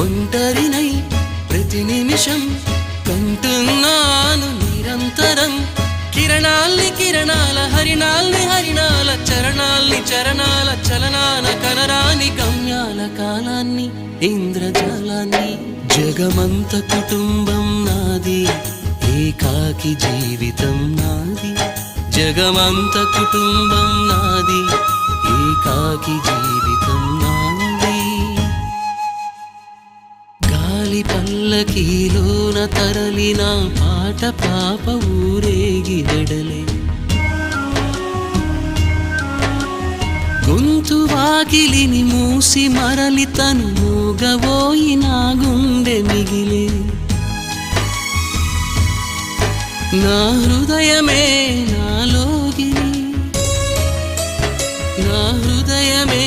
ఒంటరినై ప్రతి నిమిషం కంటున్నాను నిరంతరం. కిరణాల్ని కిరణాల హరిణాల్ని హరిణాల చరణాల్ని చరణాల చలనాల కనరాని గమ్యాల కాలాన్ని ఇంద్రజాలాన్ని జగమంత కుటుంబం నాది ఏకాకి జీవితం నాది జగమంత కుటుంబం నాది ఏకాకి జీవితం గాలి పల్లకీలోన తరలిన పాట పాప ఊరేగి వెడలే. గొంతు వాకిలిని మూసి మరలి తను మూగబోయి నా గుండె మిగిలే. నా హృదయమే నాలోగిని. నా హృదయమే